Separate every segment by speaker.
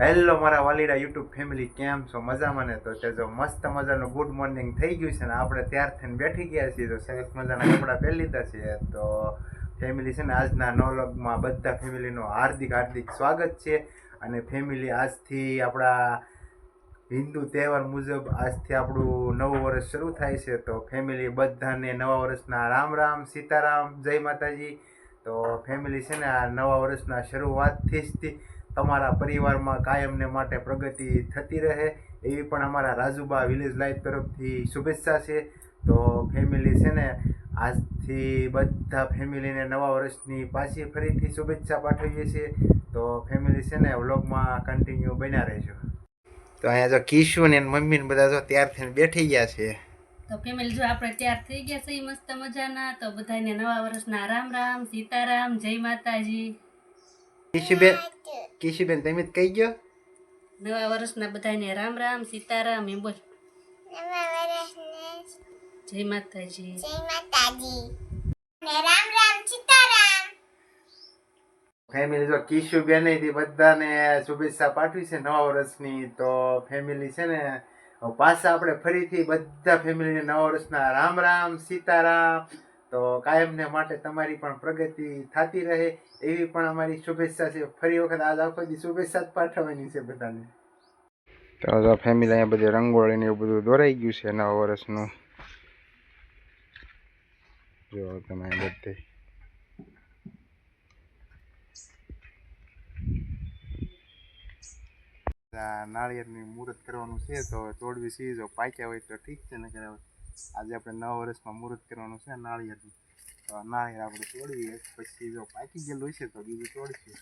Speaker 1: Hello મારા વાલીડા YouTube family કેમ છો? મજામાં ને? તો જો મસ્ત મજાનું ગુડ મોર્નિંગ થઈ ગયું છે ને, આપણે ત્યાર થઈને બેઠી ગયા છીએ. તો સરસ મજાના કપડાં પહેરી લીધા છે. તો ફેમિલી છે ને, આજના નવલગમાં બધા ફેમિલીનું હાર્દિક હાર્દિક સ્વાગત છે. અને ફેમિલી આજથી આપણા હિન્દુ તહેવાર મુજબ આજથી આપણું નવું વર્ષ શરૂ થાય છે. તો ફેમિલી બધાને નવા વર્ષના રામ રામ, સીતારામ, જય માતાજી. તો ફેમિલી છે ને, આ નવા વર્ષના શરૂઆતથી જ તમારા પરિવારમાં કાયમને માટે પ્રગતિ થતી રહે, એવી પણ અમારા રાજુબા વિલેજ લાઈફ તરફથી શુભેચ્છા છે. તો ફેમિલી છે ને, આજથી બધા ફેમિલીને નવા વર્ષની પાછી ફરીથી શુભેચ્છા પાઠવીએ છીએ. તો ફેમિલી છે ને, વ્લોગમાં કન્ટિન્યુ બન્યા રહેજો. તો અહીંયા જો કિશુ ને મમ્મી ને બધા જો તૈયાર થઈને બેઠી ગયા છે.
Speaker 2: તો ફેમિલી જો આપણે તૈયાર થઈ ગયા છે, મસ્ત મજાના, તો બધાને નવા વર્ષના રામ રામ, સીતારામ, જય માતાજી.
Speaker 1: કિશુબેન કિશુબેન તમે કહી ગયો
Speaker 2: નવા વર્ષના બધાને રામ રામ સીતારામ એમ બોલ.
Speaker 3: નવા વર્ષને
Speaker 2: જય માતાજી.
Speaker 3: જય માતાજી. ને રામ રામ સીતારામ.
Speaker 1: ફેમિલી જો કિશુ બેનેથી બધાને શુભેચ્છા પાઠવી છે નવા વર્ષની. તો ફેમિલી છે ને પાછા આપણે ફરીથી બધા ફેમિલીને નવા વર્ષના રામ રામ સીતારામ તો કાયમને માટે તમારી પણ પ્રગતિ થતી રહે. એવી પણ અમારી શુભેચ્છા છે. ફરી વખત આજ આખો દી શુભેચ્છા જ પાઠવવાની છે બધાને. તો ફેમિલી અહીંયા બધી રંગોળી ને એવું બધું દોરાઈ ગયું છે નવા વર્ષનું. જો તમે બધે. નાળિયેરની મુહૂર્ત કરવાનું છે તો તોડવી સી પાક્યા હોય તો ઠીક છે નકર હવે આજે આપણે નવ વર્ષમાં મુહૂર્ત કરવાનું છે, નાળિયેરનું. તો નાળિયેર આપણે તોડીએ, પછી જો પાકી ગયેલું હશે તો બીજું તોડશું.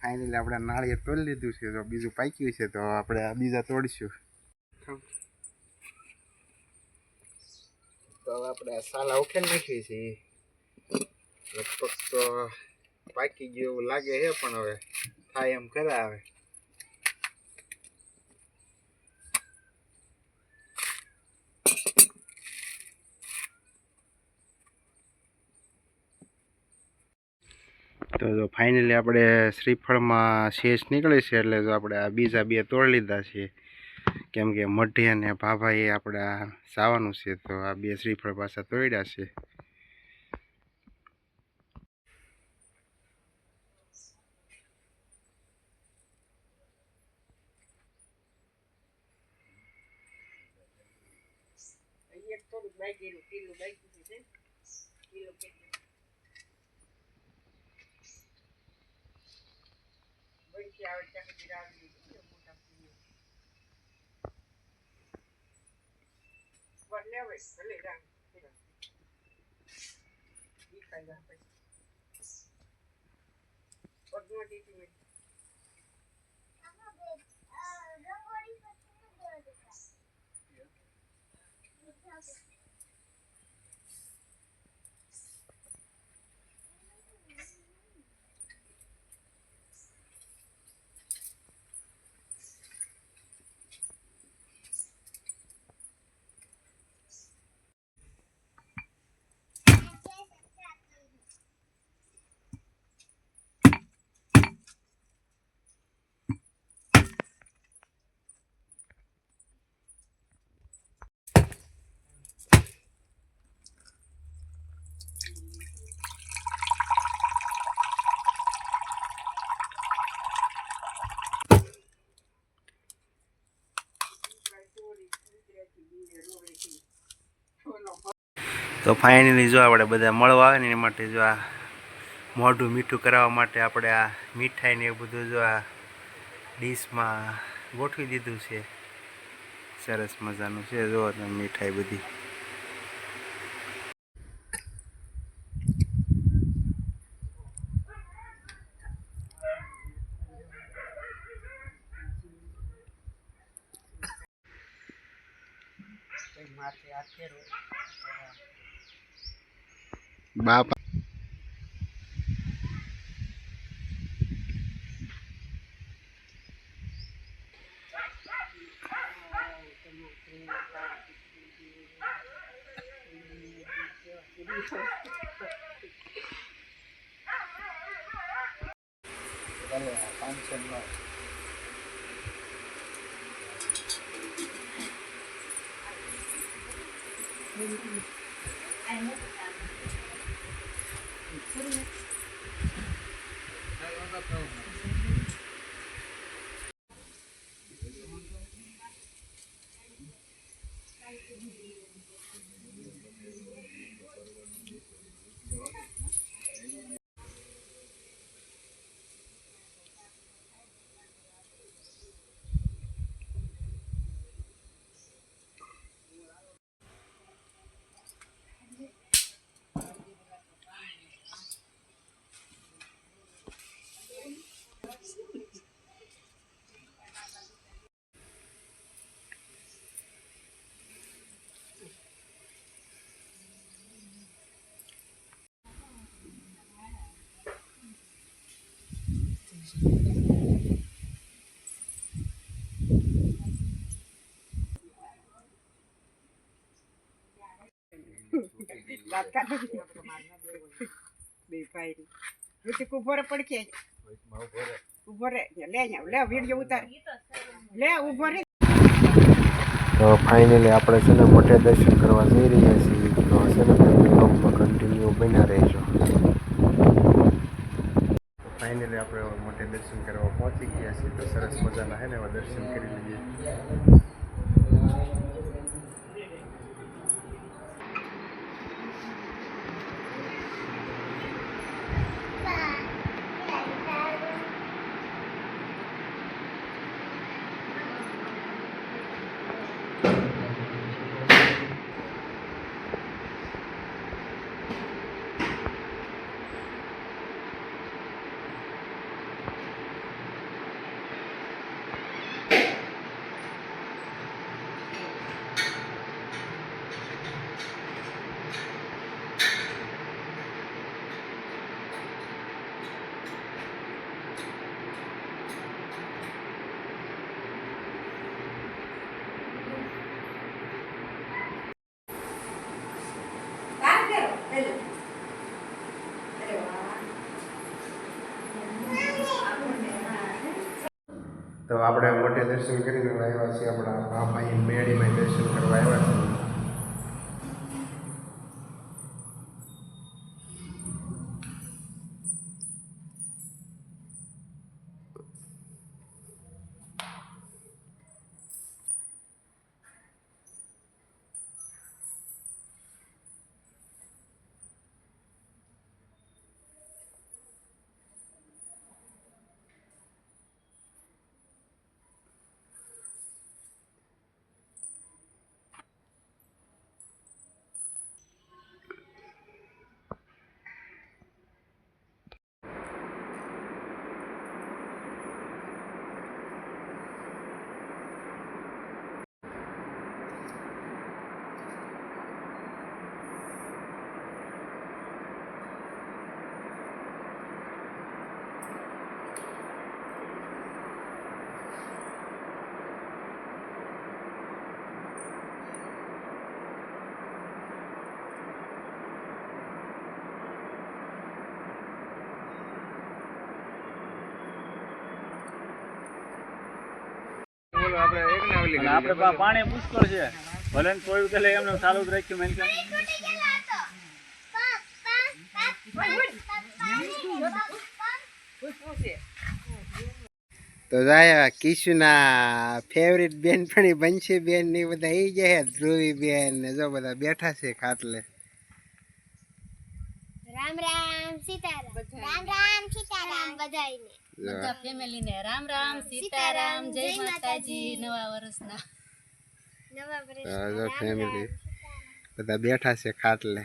Speaker 1: ફાઇનલી આપણે નાળિયેર તોડી લીધું છે તો બીજું પાક્યું છે, તો આપણે બીજા તોડીશું. તો આપણે સાલા ઉખેલ નાખીએ છીએ. લગભગ તો પાકી ગયું એવું લાગે છે, પણ હવે થાય એમ કરાવે. તો જો ફાઇનલી આપણે શ્રીફળમાં શેષ નીકળે છે, એટલે જો આપણે આ બીજા બે તોડી લીધા છે. કેમ કે મઢી અને ભાભાએ આપણે સાવાનું છે, તો આ બે શ્રીફળ પાછા તોડ્યા છે.
Speaker 4: થોડું બાજીરું કિલો બાજી છે કિલો કેટલું બળકી આવે ત્યાં સુધી રાવી મોટા ભલે ભલે રામ ઈ ખાઈ જા પછી પગમાં દીધી મેં
Speaker 3: Thank you.
Speaker 1: તો ફાઇનલી જો આપણે બધા મળવા આવે ને એના માટે જો આ મોઢું મીઠું કરાવવા માટે આપણે આ મીઠાઈ ને એવું બધું જો આ ડીશમાં ગોઠવી દીધું છે. સરસ મજાનું છે જો મીઠાઈ બધી. બાપ. પાંચસો નવ.
Speaker 4: વાત કાઢો ઊભો રે પડખે ઊભો લે લે વીડિયો ઉતાર લે ઊભો રે
Speaker 5: તો ફાઇનલી આપણે છે ને મોટે દર્શન કરવા જઈ રહ્યા છીએ. છે ને કન્ટિન્યુ બન્યા રહેજો.
Speaker 1: ફાઇનલી આપણે હવે મોટે દર્શન કરવા પહોંચી ગયા છીએ. તો સરસ મજાના હે ને એવા દર્શન કરી લઈએ. તો આપણે મોટે દર્શન કરીને આવ્યા છીએ આપણા બાપાઈ મેળીમાં દર્શન કરવા આવ્યા છીએ
Speaker 6: આપણે પા- પાણી પુષ્કળ છે. ભલે ને કોઈ એમને ચાલુ જ રાખ્યું મેં
Speaker 1: તો જાય કિશુના ફેવરિટ બેનપણી બંશી બેન ને બધા એ જાય ધ્રુવી બેન ને જો બધા બેઠા છે ખાટલે.
Speaker 3: રામ રામ સીતારામ. રામ રામ સીતારામ બધાયને.
Speaker 1: જો.
Speaker 2: બધા ફેમિલીને રામ રામ સીતારામ જય માતાજી નવા વર્ષના.
Speaker 3: નવા
Speaker 1: તો
Speaker 3: વર્ષ
Speaker 1: ફેમિલી બધા બેઠા છે ખાટલે.